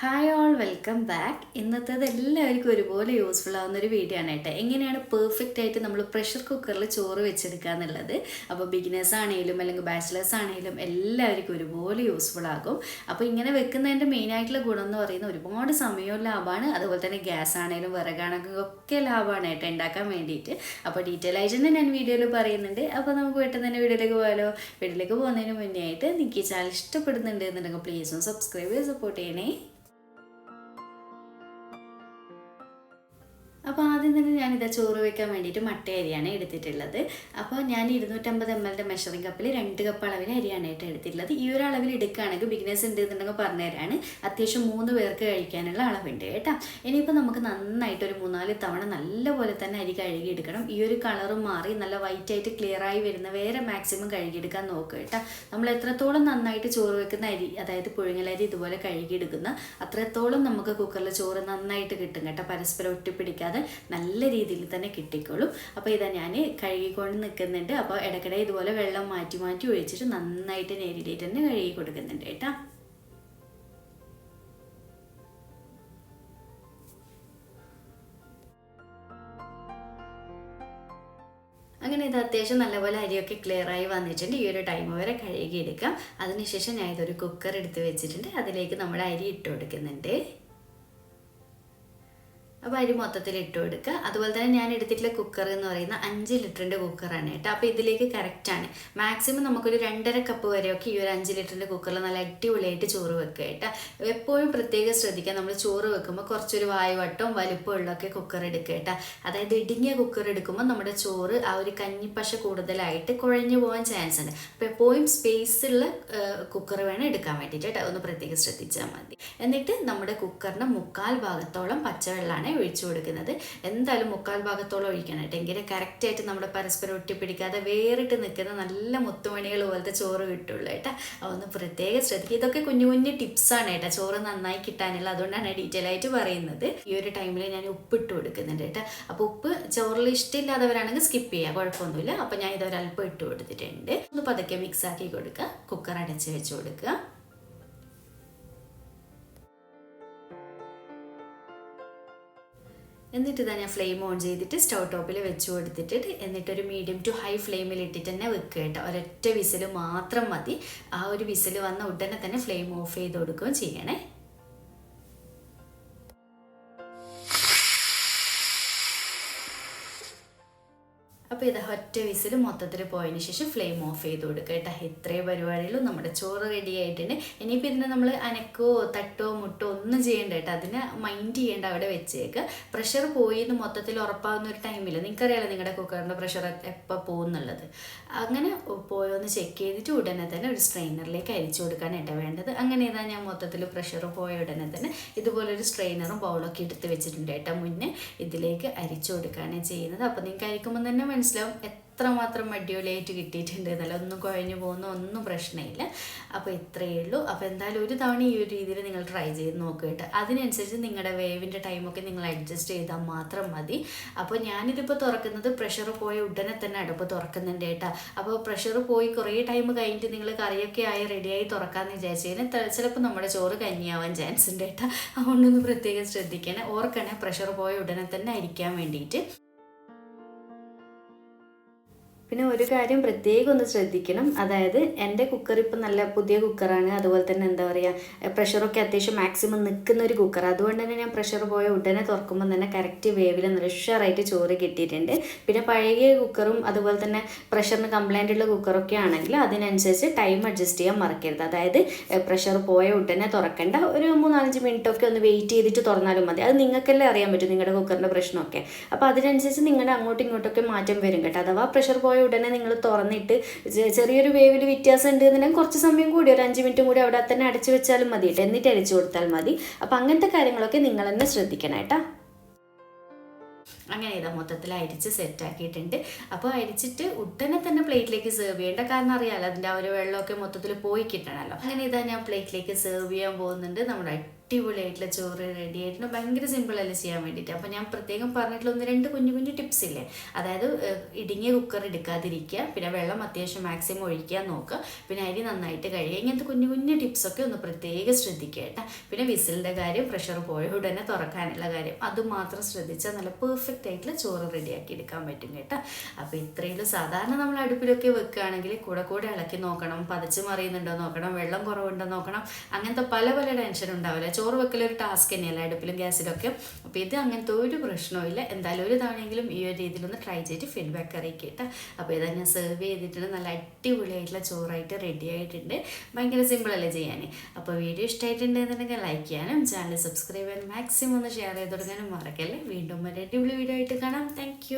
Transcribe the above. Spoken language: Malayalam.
ഹായ് ഓൾ വെൽക്കം ബാക്ക് ഇന്നത്തേത് എല്ലാവർക്കും ഒരുപോലെ യൂസ്ഫുൾ ആവുന്ന ഒരു വീഡിയോ ആണ് കേട്ടോ. എങ്ങനെയാണ് പെർഫെക്റ്റ് ആയിട്ട് നമ്മൾ പ്രഷർ കുക്കറിൽ ചോറ് വെച്ചെടുക്കുക എന്നുള്ളത്? അപ്പോൾ ബിഗിനേഴ്സ് ആണെങ്കിലും അല്ലെങ്കിൽ ബാച്ചിലേഴ്സ് ആണെങ്കിലും എല്ലാവർക്കും ഒരുപോലെ യൂസ്ഫുൾ ആകും. അപ്പോൾ ഇങ്ങനെ വെക്കുന്നതിന്റെ മെയിൻ ആയിട്ടുള്ള ഗുണം എന്ന് പറയുന്നത് ഒരുപാട് സമയവും ലാഭമാണ്. അതുപോലെ തന്നെ ഗ്യാസ് ആണെങ്കിലും വിറകാണെങ്കിലും ഒക്കെ ലാഭമാണ് കേട്ടോ ഉണ്ടാക്കാൻ വേണ്ടിയിട്ട്. അപ്പോൾ ഡീറ്റെയിൽ ആയിട്ട് തന്നെ ഞാൻ വീഡിയോയിൽ പറയുന്നുണ്ട്. അപ്പോൾ നമുക്ക് പെട്ടെന്ന് തന്നെ വീഡിയോയിലേക്ക് പോയാലോ? വീഡിയോയിലേക്ക് പോകുന്നതിന് മുന്നേ ആയിട്ട് ഈ ചാനൽ ഇഷ്ടപ്പെടുന്നുണ്ട് എന്നുണ്ടെങ്കിൽ പ്ലീസ് സബ്സ്ക്രൈബ് ചെയ്ത് സപ്പോർട്ട് ചെയ്യണേ. അപ്പോൾ ആദ്യം തന്നെ ഞാനിതാ ചോറ് വെക്കാൻ വേണ്ടിയിട്ട് മട്ട അരിയാണ് എടുത്തിട്ടുള്ളത്. അപ്പോൾ ഞാൻ ഇരുന്നൂറ്റമ്പത് എം എല്ലിന്റെ മെഷറിംഗ് കപ്പിൽ രണ്ട് കപ്പ് അളവിൽ അരിയാണ് കേട്ടോ എടുത്തിട്ടുള്ളത്. ഈ ഒരു അളവിൽ എടുക്കുകയാണെങ്കിൽ ബിഗിനേഴ്സ് ഉണ്ട് എന്നുണ്ടെങ്കിൽ പറഞ്ഞുതരാണ്. അത്യാവശ്യം മൂന്ന് പേർക്ക് കഴിക്കാനുള്ള അളവുണ്ട് കേട്ടോ. ഇനിയിപ്പോൾ നമുക്ക് നന്നായിട്ട് ഒരു മൂന്നാൽ തവണ നല്ലപോലെ തന്നെ അരി കഴുകി എടുക്കണം ഈ ഒരു കളറും മാറി നല്ല വൈറ്റ് ആയിട്ട് ക്ലിയർ ആയി വരുന്ന വേറെ മാക്സിമം കഴുകിയെടുക്കാൻ നോക്കുക കേട്ടോ. നമ്മൾ എത്രത്തോളം നന്നായിട്ട് ചോറ് വെക്കുന്ന അരി അതായത് പുഴുങ്ങലരി ഇതുപോലെ കഴുകിയെടുക്കുന്ന അത്രത്തോളം നമുക്ക് കുക്കറിൽ ചോറ് നന്നായിട്ട് കിട്ടും കേട്ടോ. പരസ്പരം ഒട്ടിപ്പിടിക്കാതെ. നല്ല രീതിയിൽ തന്നെ കിട്ടിക്കോളും. അപ്പോൾ ഇതാ ഞാൻ കഴുകിക്കൊണ്ട് നിൽക്കുന്നുണ്ട്. അപ്പോൾ ഇടയ്ക്കിടെ ഇതുപോലെ വെള്ളം മാറ്റി മാറ്റി ഒഴിച്ചിട്ട് നന്നായിട്ട് നേരിടേറ്റ് തന്നെ കഴുകി കൊടുക്കുന്നുണ്ട് കേട്ടോ. അങ്ങനെ ഇത് അത്യാവശ്യം നല്ലപോലെ അരിയൊക്കെ ക്ലിയർ ആയി വന്നിട്ടുണ്ട്. ഈ ഒരു ടൈം വരെ കഴുകിയെടുക്കാം. അതിനുശേഷം ഞാൻ ഇതൊരു കുക്കർ എടുത്ത് വെച്ചിട്ടുണ്ട്. അതിലേക്ക് നമ്മൾ അരി ഇട്ട് കൊടുക്കുന്നുണ്ട്. അപ്പോൾ അരി മൊത്തത്തിൽ ഇട്ട് കൊടുക്കുക. അതുപോലെ തന്നെ ഞാൻ എടുത്തിട്ടുള്ള കുക്കർ എന്ന് പറയുന്ന അഞ്ച് ലിറ്ററിന്റെ കുക്കറാണ് കേട്ടോ. അപ്പോൾ ഇതിലേക്ക് കറക്റ്റാണ് മാക്സിമം നമുക്കൊരു രണ്ടര കപ്പ് വരെയൊക്കെ ഈ ഒരു അഞ്ച് ലിറ്ററിന്റെ കുക്കറിൽ നല്ല അടിപൊളിയായിട്ട് ചോറ് വെക്കുക കേട്ടോ. എപ്പോഴും പ്രത്യേകം ശ്രദ്ധിക്കുക നമ്മൾ ചോറ് വെക്കുമ്പോൾ കുറച്ചൊരു വായുവട്ടവും വലുപ്പമുള്ളൊക്കെ കുക്കർ എടുക്കുക കേട്ടോ. അതായത് ഇടുങ്ങിയ കുക്കർ എടുക്കുമ്പോൾ നമ്മുടെ ചോറ് ആ ഒരു കഞ്ഞിപ്പശ കൂടുതലായിട്ട് കുഴഞ്ഞു പോകാൻ ചാൻസ് ഉണ്ട്. അപ്പോൾ എപ്പോഴും സ്പേസ് ഉള്ള കുക്കർ വേണം എടുക്കാൻ വേണ്ടിയിട്ട് കേട്ടോ. ഒന്ന് പ്രത്യേകം ശ്രദ്ധിച്ചാൽ മതി. എന്നിട്ട് നമ്മുടെ കുക്കറിന്റെ മുക്കാൽ ഭാഗത്തോളം പച്ചവെള്ളമാണ് ഒഴിച്ചു കൊടുക്കുന്നത്. എന്തായാലും മുക്കാൽ ഭാഗത്തോളം ഒഴിക്കണം. കേട്ടോ എങ്കിലേ കറക്റ്റായിട്ട് നമ്മുടെ പരസ്പരം ഒട്ടിപ്പിടിക്കാതെ വേറിട്ട് നിൽക്കുന്ന നല്ല മുത്തുമണികൾ പോലത്തെ ചോറ് കിട്ടുള്ളൂ കേട്ടോ. അതൊന്ന് പ്രത്യേകം ശ്രദ്ധിക്കുക. ഇതൊക്കെ കുഞ്ഞു കുഞ്ഞു ടിപ്സാണ് കേട്ടോ. ചോറ് നന്നായി കിട്ടാനുള്ള അതുകൊണ്ടാണ് ഡീറ്റെയിൽ ആയിട്ട് പറയുന്നത്. ഈ ഒരു ടൈമിൽ ഞാൻ ഉപ്പിട്ട് കൊടുക്കുന്നുണ്ട് കേട്ടോ. അപ്പോൾ ഉപ്പ് ചോറിൽ ഇഷ്ടമില്ലാത്തവരാണെങ്കിൽ സ്കിപ്പ് ചെയ്യുക കുഴപ്പമൊന്നുമില്ല. അപ്പോൾ ഞാൻ ഇതൊരല്പം ഇട്ട് കൊടുത്തിട്ടുണ്ട്. ഒന്ന് പതുക്കെ മിക്സ് ആക്കി കൊടുക്കുക. കുക്കർ അടച്ച് വെച്ച് കൊടുക്കുക. എന്നിട്ട് ഇതാ ഞാൻ ഫ്ലെയിം ഓൺ ചെയ്തിട്ട് സ്റ്റൗ ടോപ്പിൽ വെച്ച് കൊടുത്തിട്ട് എന്നിട്ടൊരു മീഡിയം ടു ഹൈ ഫ്ലെയിമിൽ ഇട്ടിട്ട് തന്നെ വെക്കുക കേട്ടോ. ഒരൊറ്റ വിസിൽ മാത്രം മതി. ആ ഒരു വിസിൽ വന്ന ഉടനെ തന്നെ ഫ്ലെയിം ഓഫ് ചെയ്ത് കൊടുക്കുകയും ചെയ്യണേ. അപ്പോൾ ഇത് ഒറ്റ വിസിൽ മൊത്തത്തിൽ പോയതിന് ശേഷം ഫ്ലെയിം ഓഫ് ചെയ്ത് കൊടുക്കുക കേട്ടോ. ഇത്രയും പരിപാടികളും നമ്മുടെ ചോറ് റെഡി ആയിട്ടുണ്ട്. ഇനിയിപ്പോൾ ഇതിനെ നമ്മൾ അനക്കോ തട്ടോ മുട്ടോ ഒന്നും ചെയ്യേണ്ട കേട്ടോ. അതിനെ മൈൻഡ് ചെയ്യേണ്ട അവിടെ വെച്ചേക്ക്. പ്രഷർ പോയി എന്ന് മൊത്തത്തിൽ ഉറപ്പാകുന്ന ഒരു ടൈമില്ല നിങ്ങൾക്കറിയാലോ നിങ്ങളുടെ കുക്കറിന്റെ പ്രഷർ എപ്പോൾ പോകുന്നുള്ളത് അങ്ങനെ പോയോന്ന് ചെക്ക് ചെയ്തിട്ട് ഉടനെ തന്നെ ഒരു സ്ട്രെയിനറിലേക്ക് അരിച്ചു കൊടുക്കാനായിട്ട് വേണ്ടത്. അങ്ങനെ ഇതാ ഞാൻ മൊത്തത്തിൽ പ്രഷർ പോയ ഉടനെ തന്നെ ഇതുപോലൊരു സ്ട്രെയിനറും ബൗളൊക്കെ എടുത്ത് വെച്ചിട്ടുണ്ട് കേട്ടോ മുന്നേ. ഇതിലേക്ക് അരിച്ചു കൊടുക്കുകയാണ് ചെയ്യുന്നത്. അപ്പോൾ നിങ്ങൾക്ക് അരിക്കുമ്പോൾ തന്നെ മനസ്സിലാവും എത്രമാത്രം അടിപൊളിയായിട്ട് കിട്ടിയിട്ടുണ്ട്. എന്നല്ല ഒന്നും കുഴഞ്ഞു പോകുന്ന ഒന്നും പ്രശ്നമില്ല. അപ്പോൾ ഇത്രയേ ഉള്ളൂ. അപ്പോൾ എന്തായാലും ഒരു തവണ ഈ ഒരു രീതിയിൽ നിങ്ങൾ ട്രൈ ചെയ്ത് നോക്കിയിട്ട് അതിനനുസരിച്ച് നിങ്ങളുടെ വേവിന്റെ ടൈമൊക്കെ നിങ്ങൾ അഡ്ജസ്റ്റ് ചെയ്താൽ മാത്രം മതി. അപ്പോൾ ഞാനിതിപ്പോൾ തുറക്കുന്നത് പ്രഷർ പോയ ഉടനെ തന്നെ അടുപ്പ് തുറക്കുന്നുണ്ട് കേട്ടോ. അപ്പോൾ പ്രഷർ പോയി കുറേ ടൈം കഴിഞ്ഞിട്ട് നിങ്ങൾ കറിയൊക്കെ ആയി റെഡിയായി തുറക്കാമെന്ന് വിചാരിച്ചു കഴിഞ്ഞാൽ ചിലപ്പോൾ നമ്മുടെ ചോറ് കഞ്ഞിയാവാൻ ചാൻസ് ഉണ്ട് കേട്ടോ. അതുകൊണ്ടൊന്ന് പ്രത്യേകം ശ്രദ്ധിക്കണേ. ഓർക്കണേ പ്രഷർ പോയ ഉടനെ തന്നെ അരിക്കാൻ വേണ്ടിയിട്ട്. പിന്നെ ഒരു കാര്യം പ്രത്യേകം ഒന്ന് ശ്രദ്ധിക്കണം. അതായത് എന്റെ കുക്കർ ഇപ്പം നല്ല പുതിയ കുക്കറാണ് അതുപോലെ തന്നെ എന്താ പറയുക പ്രഷറൊക്കെ അത്യാവശ്യം മാക്സിമം നിൽക്കുന്ന ഒരു കുക്കർ അതുകൊണ്ട് തന്നെ ഞാൻ പ്രഷർ പോയ ഉടനെ തുറക്കുമ്പോൾ തന്നെ കറക്റ്റ് വേവിൽ നല്ല ഉഷാറായിട്ട് ചോറ് കിട്ടിയിട്ടുണ്ട്. പിന്നെ പഴകിയ കുക്കറും അതുപോലെ തന്നെ പ്രഷറിന് കംപ്ലൈന്റ് ഉള്ള കുക്കറൊക്കെ ആണെങ്കിൽ അതിനനുസരിച്ച് ടൈം അഡ്ജസ്റ്റ് ചെയ്യാൻ മറക്കരുത്. അതായത് പ്രഷർ പോയ ഉടനെ തുറക്കേണ്ട. ഒരു മൂന്നാലഞ്ച് മിനിറ്റൊക്കെ ഒന്ന് വെയിറ്റ് ചെയ്തിട്ട് തുറന്നാലും മതി. അത് നിങ്ങൾക്കല്ലേ അറിയാൻ പറ്റും നിങ്ങളുടെ കുക്കറിന്റെ പ്രശ്നമൊക്കെ. അപ്പോൾ അതിനനുസരിച്ച് നിങ്ങളുടെ അങ്ങോട്ടും ഇങ്ങോട്ടൊക്കെ മാറ്റം വരും കേട്ടോ. അഥവാ പ്രഷർ പോയ ഉടനെ നിങ്ങൾ തുറന്നിട്ട് ചെറിയൊരു വേവിൽ വ്യത്യാസം ഉണ്ട് എന്നുണ്ടെങ്കിൽ കുറച്ച് സമയം കൂടി ഒരു അഞ്ച് മിനിറ്റും കൂടി അവിടെ തന്നെ അടച്ചു വെച്ചാലും മതി കേട്ടോ. എന്നിട്ട് അടിച്ചു കൊടുത്താൽ മതി. അപ്പോൾ അങ്ങനത്തെ കാര്യങ്ങളൊക്കെ നിങ്ങൾ തന്നെ ശ്രദ്ധിക്കണം കേട്ടോ. അങ്ങനെ ഇതാ മൊത്തത്തിൽ അരിച്ച് സെറ്റാക്കിയിട്ടുണ്ട് അപ്പോൾ അരിച്ചിട്ട് ഉടനെ തന്നെ പ്ലേറ്റിലേക്ക് സെർവ് ചെയ്യേണ്ട. കാരണം അറിയാലോ അതിന്റെ ആ ഒരു വെള്ളമൊക്കെ മൊത്തത്തിൽ പോയി കിട്ടണമല്ലോ അങ്ങനെ ഇതാ ഞാൻ പ്ലേറ്റിലേക്ക് സെർവ് ചെയ്യാൻ പോകുന്നുണ്ട്. നമ്മുടെ അടിപൊളിയായിട്ടുള്ള ചോറ് റെഡി ആയിട്ടുണ്ട്. ഭയങ്കര സിമ്പിൾ അല്ലേ ചെയ്യാൻ വേണ്ടിയിട്ട്? അപ്പോൾ ഞാൻ പ്രത്യേകം പറഞ്ഞിട്ടുള്ള ഒന്ന് രണ്ട് കുഞ്ഞു കുഞ്ഞു ടിപ്സ് ഇല്ലേ? അതായത് ഇടുങ്ങിയ കുക്കർ എടുക്കാതിരിക്കുക പിന്നെ വെള്ളം അത്യാവശ്യം മാക്സിമം ഒഴിക്കാൻ നോക്കുക പിന്നെ അരി നന്നായിട്ട് കഴുകുക. ഇങ്ങനത്തെ കുഞ്ഞു കുഞ്ഞു ടിപ്സൊക്കെ ഒന്ന് പ്രത്യേകം ശ്രദ്ധിക്കുക കേട്ടോ. പിന്നെ വിസിലിന്റെ കാര്യം പ്രഷർ പോയ ഉടനെ തുറക്കാനുള്ള കാര്യം. അത് മാത്രം ശ്രദ്ധിച്ചാൽ നല്ല പെർഫെക്റ്റ് ആയിട്ടുള്ള ചോറ് റെഡിയാക്കി എടുക്കാൻ പറ്റും കേട്ടോ. അപ്പോൾ ഇത്രയും സാധാരണ നമ്മൾ അടുപ്പിലൊക്കെ വെക്കുകയാണെങ്കിൽ കൂടെ കൂടെ ഇളക്കി നോക്കണം. പതച്ച് മറിയുന്നുണ്ടോ നോക്കണം. വെള്ളം കുറവുണ്ടോ നോക്കണം. അങ്ങനത്തെ പല പല ടെൻഷൻ ഉണ്ടാവില്ല. ചോറ് വെക്കലൊരു ടാസ്ക് തന്നെയല്ല അടുപ്പിലും ഗ്യാസിലൊക്കെ. അപ്പോൾ ഇത് അങ്ങനത്തെ ഒരു പ്രശ്നവും ഇല്ല എന്തായാലും ഒരു തവണയെങ്കിലും ഈ ഒരു രീതിയിലൊന്ന് ട്രൈ ചെയ്തിട്ട് ഫീഡ്ബാക്ക് അറിയിക്കട്ടെ. അപ്പോൾ ഇതാ ഞാൻ സെർവ് ചെയ്തിട്ടുണ്ട്. നല്ല അടിപൊളിയായിട്ടുള്ള ചോറായിട്ട് റെഡി ആയിട്ടുണ്ട്. ഭയങ്കര സിമ്പിളല്ലേ ചെയ്യാൻ അപ്പോൾ വീഡിയോ ഇഷ്ടമായിട്ടുണ്ടെന്നുണ്ടെങ്കിൽ ലൈക്ക് ചെയ്യാനും ചാനൽ സബ്സ്ക്രൈബ് ചെയ്യാനും മാക്സിമം ഒന്ന് ഷെയർ ചെയ്ത് തുടങ്ങാനും മറക്കല്ലേ. വീണ്ടും ഒരു അടിപൊളി വീഡിയോ ആയിട്ട് കാണാം. താങ്ക്